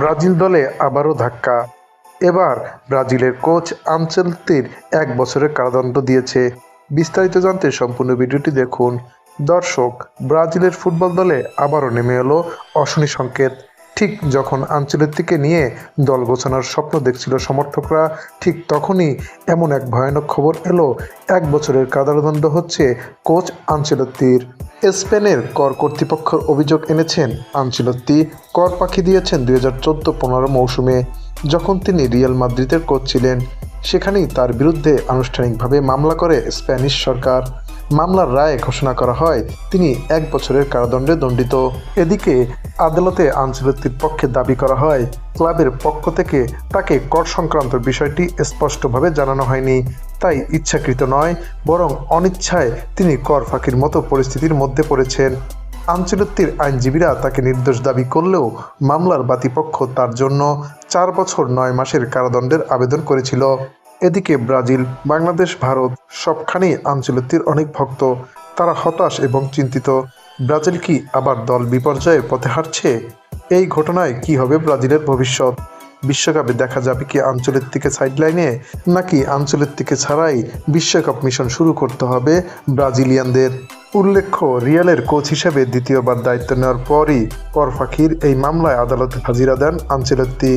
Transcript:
Brazil দলে আবারও ধাক্কা। এবার ব্রাজিলের কোচ আনচেলতির এক বছরের কারাদণ্ড দিয়েছে। বিস্তারিত জানতে সম্পূর্ণ ভিডিওটি দেখুন। দর্শক, ব্রাজিলের ফুটবল দলে আবারও নেমে এলো অশনি সংকেত। ঠিক যখন আঞ্চলিককে নিয়ে দল গোছানোর স্বপ্ন দেখছিল সমর্থকরা, ঠিক তখনই এমন এক ভয়ানক খবর এলো। এক বছরের কারাদণ্ড হচ্ছে কোচ আঞ্চলত্তির স্পেনের কর কর্তৃপক্ষের অভিযোগ এনেছেন আঞ্চলত্তি কর পাখি দিয়েছেন দুই হাজার চোদ্দ পনেরো মৌসুমে, যখন তিনি রিয়াল মাদ্রিদের কোচ ছিলেন। সেখানেই তার বিরুদ্ধে আনুষ্ঠানিকভাবে মামলা করে স্প্যানিশ সরকার। মামলার রায় ঘোষণা করা হয়, তিনি এক বছরের কারাদণ্ডে দণ্ডিত। এদিকে আদালতে আঞ্চলিকটির পক্ষে দাবি করা হয়, ক্লাবের পক্ষ থেকে তাকে কর সংক্রান্ত বিষয়টি স্পষ্টভাবে জানানো হয়নি। তাই ইচ্ছাকৃত নয়, বরং অনিচ্ছায় তিনি কর ফাঁকির মতো পরিস্থিতির মধ্যে পড়েছেন। আঞ্চলিকটির আইনজীবীরা তাকে নির্দোষ দাবি করলেও মামলার বাতিপক্ষ তার জন্য চার বছর নয় মাসের কারাদণ্ডের আবেদন করেছিল। এদিকে ব্রাজিল, বাংলাদেশ, ভারত সবখানেই আঞ্চলিকটির অনেক ভক্ত। তারা হতাশ এবং চিন্তিত। ব্রাজিল কি আবার দল বিপর্যয়ের পথে হাঁটছে? এই ঘটনায় কি হবে ব্রাজিলের ভবিষ্যৎ? বিশ্বকাপে দেখা যাবে কি আঞ্চলিক থেকে সাইডলাইনে নাকি আঞ্চলিক থেকে ছাড়াই বিশ্বকাপ মিশন শুরু করতে হবে ব্রাজিলিয়ানদের? উল্লেখ্য, রিয়ালের কোচ হিসেবে দ্বিতীয়বার দায়িত্ব নেওয়ার পরই কর ফাঁকির এই মামলায় আদালতে হাজিরা দেন আঞ্চলত্তি